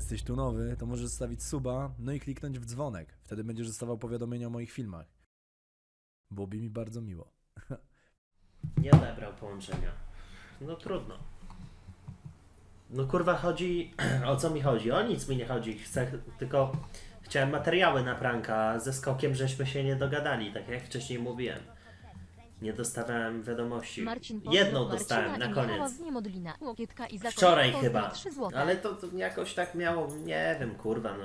jesteś tu nowy, to możesz zostawić suba, no i kliknąć w dzwonek. Wtedy będziesz dostawał powiadomienia o moich filmach. Byłoby mi bardzo miło. Nie odebrał połączenia. No trudno. No kurwa chodzi... O co mi chodzi? O nic mi nie chodzi. Chcę tylko... Chciałem materiały na pranka, ze skokiem żeśmy się nie dogadali, tak jak wcześniej mówiłem. Nie dostawałem wiadomości. Marcin Jedną Marcina dostałem i na Michała koniec. z Niemodlina, Łokietka i Wczoraj chyba. 3 złote. Ale to, to jakoś tak miało, nie wiem, kurwa, no.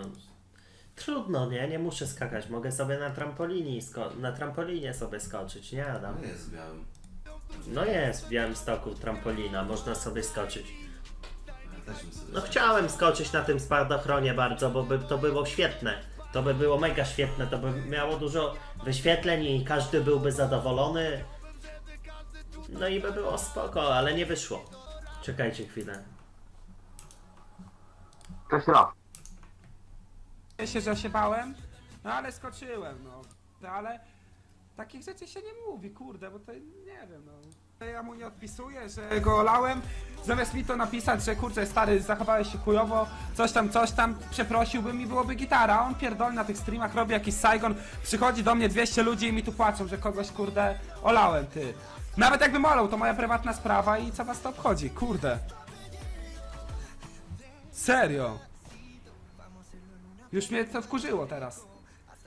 Trudno, nie? Nie muszę skakać. Mogę sobie na trampolinie, sko- na trampolinie sobie skoczyć, nie Adam? No jest białym. No jest w Białymstoku trampolina, można sobie skoczyć. Ja też bym sobie No chciałem skoczyć na tym spadochronie bardzo, bo by to było świetne. To by było mega świetne, to by miało dużo wyświetleń i każdy byłby zadowolony. No i by było spoko, ale nie wyszło. Czekajcie chwilę. Cześć Raf. Ja się, że się bałem, no ale skoczyłem, no. No, Ale takich rzeczy się nie mówi, kurde, bo to nie wiem, no. Ja mu nie odpisuję, że go olałem, zamiast mi to napisać, że kurczę, stary, zachowałeś się chujowo, coś tam, coś tam, przeprosiłbym i byłoby gitara, a on pierdoli na tych streamach, robi jakiś Saigon, przychodzi do mnie 200 ludzi i mi tu płaczą, że kogoś, kurde, olałem, ty. Nawet jakbym olał, to moja prywatna sprawa i co was to obchodzi, kurde. Serio. Już mnie to wkurzyło teraz.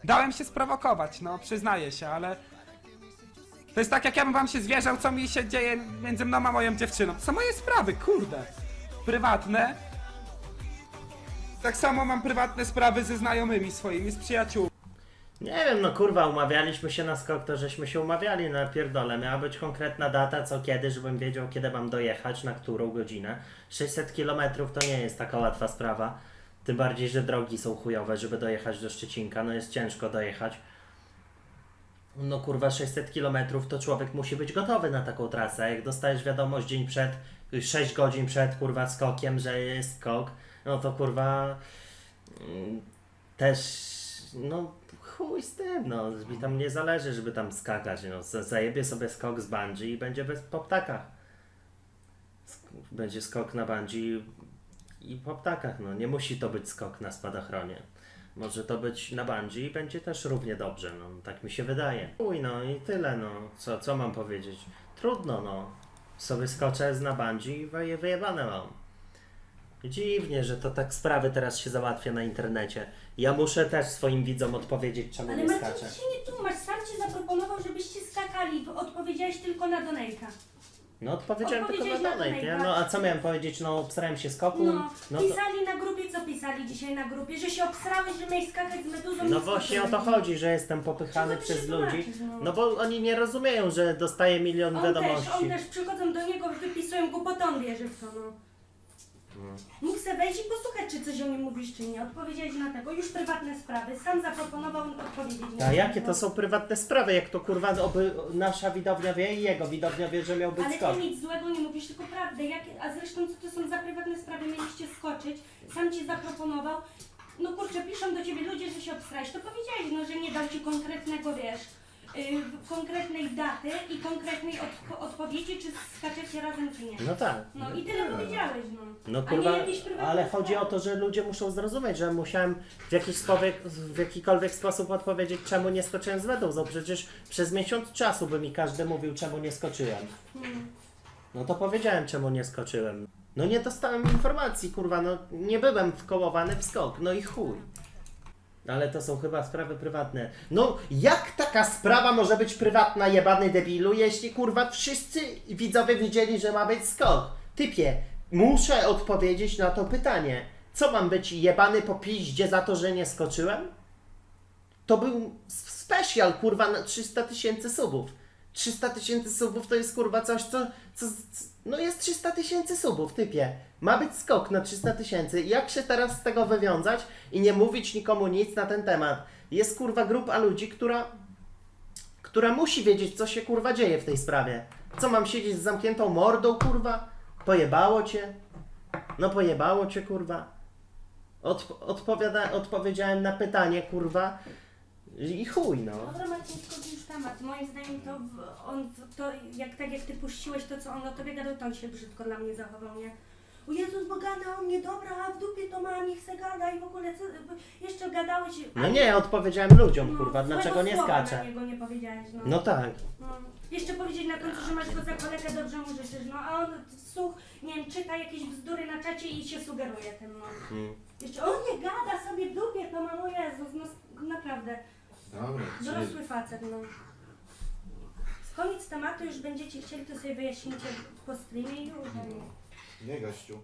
Dałem się sprowokować, no przyznaję się, ale... To jest tak jak ja bym wam się zwierzał, co mi się dzieje między mną a moją dziewczyną. To są moje sprawy, kurde. Prywatne. Tak samo mam prywatne sprawy ze znajomymi swoimi, z przyjaciółmi. Nie wiem, no kurwa, umawialiśmy się na skok, to żeśmy się umawiali na pierdole. Miała być konkretna data, co kiedy, żebym wiedział, kiedy mam dojechać, na którą godzinę. 600 km to nie jest taka łatwa sprawa. Tym bardziej, że drogi są chujowe, żeby dojechać do Szczecinka. No jest ciężko dojechać. No kurwa, 600 km to człowiek musi być gotowy na taką trasę. Jak dostajesz wiadomość dzień przed, 6 godzin przed kurwa skokiem, że jest skok, no to kurwa mm, też, no chuj z tym, no mi tam nie zależy, żeby tam skakać, no za- zajebie sobie skok z bungee i będzie bez, po ptakach. Będzie skok na bungee i po ptakach, no nie musi to być skok na spadochronie. Może to być na bungee i będzie też równie dobrze, no tak mi się wydaje. Uj, no i tyle, no co, co mam powiedzieć? Trudno, no. Sobie skoczę z na bungee i wyje, wyjebane mam. Dziwnie, że to tak sprawy teraz się załatwia na internecie. Ja muszę też swoim widzom odpowiedzieć, czemu Ale nie Marcin, skaczę. ty się nie tłumacz, sam ci zaproponował, żebyście skakali, odpowiedziałeś tylko na donejka. No odpowiedziałem tylko na Odpowiedziałeś na nie? No a co miałem powiedzieć? No obstrałem się skoku. No, No, to, pisali na grupie, co pisali dzisiaj na grupie, że się obsrałeś, że miałeś skakać z meduzą. no i z właśnie o to chodzi, że jestem popychany Czego ty przez się ludzi. tłumaczysz, no? No bo oni nie rozumieją, że dostaję milion On też, wiadomości. on też przychodzą do niego, wypisują głupotę, on wierzy w to, no. Mógł se wejść i posłuchać, czy coś o nim mówisz, czy nie. Odpowiedziałeś na tego, już prywatne sprawy. Sam zaproponował odpowiedzieć. nie A jakie to są prywatne sprawy? Jak to kurwa oby nasza widownia wie i jego widownia wie, że miał być Ale skok. ty nic złego nie mówisz, tylko prawdę. Jakie, a zresztą co to są za prywatne sprawy? Mieliście skoczyć, sam ci zaproponował. No kurczę, piszą do ciebie ludzie, że się obstrałeś. To powiedziałeś, no, że nie dał ci konkretnego, wiesz, yy, konkretnej daty i konkretnej odpo- odpowiedzi, czy skaczecie razem, czy nie. No tak. No i tyle powiedziałeś, no. No A nie kurwa, jakieś prywatne ale chodzi o to, że ludzie muszą zrozumieć, że musiałem w jakiś, spowie, w jakikolwiek sposób odpowiedzieć, czemu nie skoczyłem z meduzą. Przecież przez miesiąc czasu by mi każdy mówił, czemu nie skoczyłem. Hmm. No to powiedziałem, czemu nie skoczyłem. No nie dostałem informacji, kurwa, no nie byłem wkołowany w skok, no i chuj. Ale to są chyba sprawy prywatne. No, jak taka sprawa może być prywatna, jebany debilu, jeśli kurwa wszyscy widzowie widzieli, że ma być skok? Typie, muszę odpowiedzieć na to pytanie. Co mam być jebany po piździe za to, że nie skoczyłem? To był special, kurwa, na 300 tysięcy subów. 300 tysięcy subów to jest kurwa coś, co, co. c- No jest 300 tysięcy subów, typie. Ma być skok na 300 tysięcy. Jak się teraz z tego wywiązać i nie mówić nikomu nic na ten temat? Jest kurwa grupa ludzi, która. która musi wiedzieć, co się kurwa dzieje w tej sprawie. Co mam siedzieć z zamkniętą mordą, kurwa? Pojebało cię? No pojebało cię, kurwa. Odp- odpowiada- odpowiedziałem na pytanie, kurwa. I chuj, no. Dobra temat. Moim zdaniem to w- on, to jak tak jak ty puściłeś to, co on o tobie gadał, to on się brzydko dla mnie zachował, nie? o Jezus, bo gada o mnie, dobra, a w dupie to ma, niech se gada i w ogóle co, jeszcze gadałeś... No nie, odpowiedziałem ludziom, No, kurwa, złego dlaczego nie słowa skacze? na niego nie powiedziałeś, no. No tak. No. Jeszcze powiedzieć na końcu, że masz go za kolegę, dobrze mu życzysz, no a on słuch, nie wiem, czyta jakieś bzdury na czacie i się sugeruje tym, no. Mm. Jeszcze on nie gada sobie w dupie, to mam, o Jezus, no s- naprawdę, Dobra, dorosły facet, no. Koniec tematu, już będziecie chcieli, to sobie wyjaśnicie po streamie i już, nie. nie gościu.